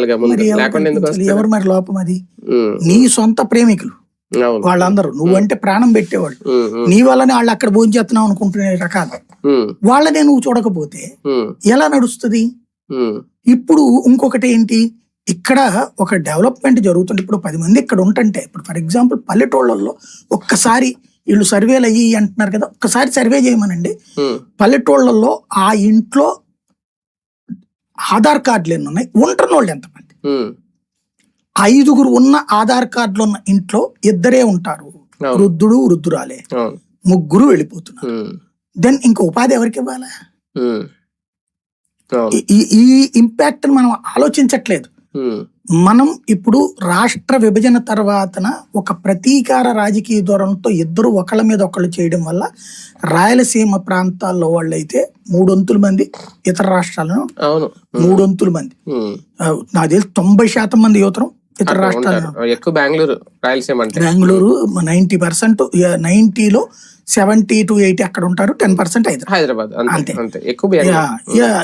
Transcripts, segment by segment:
లేకుండా ఎవరు మరి లోపం అది? నీ సొంత ప్రేమికులు. వాళ్ళందరూ. నువ్వంటే ప్రాణం పెట్టేవాళ్ళు. నీ వల్లనే వాళ్ళు అక్కడ భోజనం చేస్తున్నావు అనుకుంటునే రకాలు. వాళ్ళనే నువ్వు చూడకపోతే ఎలా నడుస్తుంది? ఇప్పుడు ఇంకొకటి ఏంటి? ఇక్కడ ఒక డెవలప్మెంట్ జరుగుతుంది. ఇప్పుడు పది మంది ఇక్కడ ఉంటుంటే ఇప్పుడు ఫర్ ఎగ్జాంపుల్ పల్లెటూళ్ళల్లో ఒక్కసారి వీళ్ళు సర్వేలు అయ్యి అంటున్నారు కదా ఒక్కసారి సర్వే చేయమనండి. పల్లెటూళ్ళల్లో ఆ ఇంట్లో ఆధార్ కార్డులు ఎన్ని ఉన్నాయి? ఉంటున్న వాళ్ళు ఎంతమంది ఐదుగురు ఉన్న ఆధార్ కార్డులు ఉన్న ఇంట్లో ఇద్దరే ఉంటారు. వృద్ధుడు వృద్ధురాలే. ముగ్గురు వెళ్ళిపోతున్నారు. దెన్ ఇంక ఉపాధి ఎవరికి ఇవ్వాలా? ఈ- ఇంపాక్ట్ మనం ఆలోచించట్లేదు. మనం ఇప్పుడు రాష్ట్ర విభజన తర్వాతన ఒక ప్రతీకార రాజకీయ ధోరణితో ఇద్దరు ఒకళ్ళ మీద ఒకళ్ళు చేయడం వల్ల రాయలసీమ ప్రాంతాల్లో వాళ్ళైతే మూడొంతుల మంది ఇతర రాష్ట్రాలను మూడొంతుల మంది. నాకు తెలిసి తొంభై శాతం మంది యువతరం ఇతర రాష్ట్రాలను ఎక్కువ బెంగళూరు రాయలసీమ బెంగళూరు నైన్టీ పర్సెంట్ నైన్టీలో సెవెంటీ టు ఎయిటీ అక్కడ ఉంటారు టెన్ పర్సెంట్ హైదరాబాద్. అంతే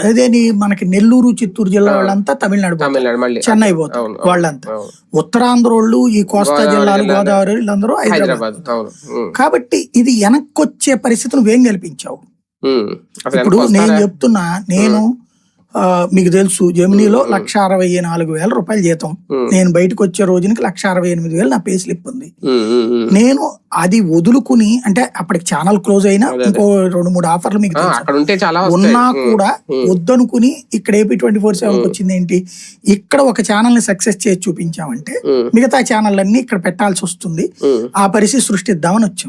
అదే నీ మనకి నెల్లూరు చిత్తూరు జిల్లా వాళ్ళంతా తమిళనాడు చెన్నై పోతారు వాళ్ళంతా. ఉత్తరాంధ్ర వాళ్ళు ఈ కోస్తా జిల్లాలు. గోదావరి వీళ్ళందరూ హైదరాబాద్. కాబట్టి ఇది వెనక్కొచ్చే పరిస్థితి నువ్వేం కల్పించావు? ఇప్పుడు నేను? చెప్తున్నా నేను మీకు తెలుసు జమినీలో లక్ష అరవై నాలుగు వేల రూపాయలు జీతం. నేను బయటకు వచ్చే రోజునికి లక్ష అరవై ఎనిమిది వేలు నా పే స్లిప్ ఉంది. నేను అది వదులుకుని అంటే అప్పటికి ఛానల్ క్లోజ్ అయినా ఇంకో రెండు మూడు ఆఫర్లు మీకు ఉన్నా కూడా. వద్దనుకుని ఇక్కడ ఏపీ ట్వంటీ ఫోర్ సెవెన్ వచ్చింది ఏంటి? ఇక్కడ ఒక ఛానల్ని సక్సెస్ చేసి చూపించామంటే మిగతా ఛానల్ అన్ని ఇక్కడ పెట్టాల్సి వస్తుంది. ఆ పరిస్థితి సృష్టిద్దామని వచ్చాం.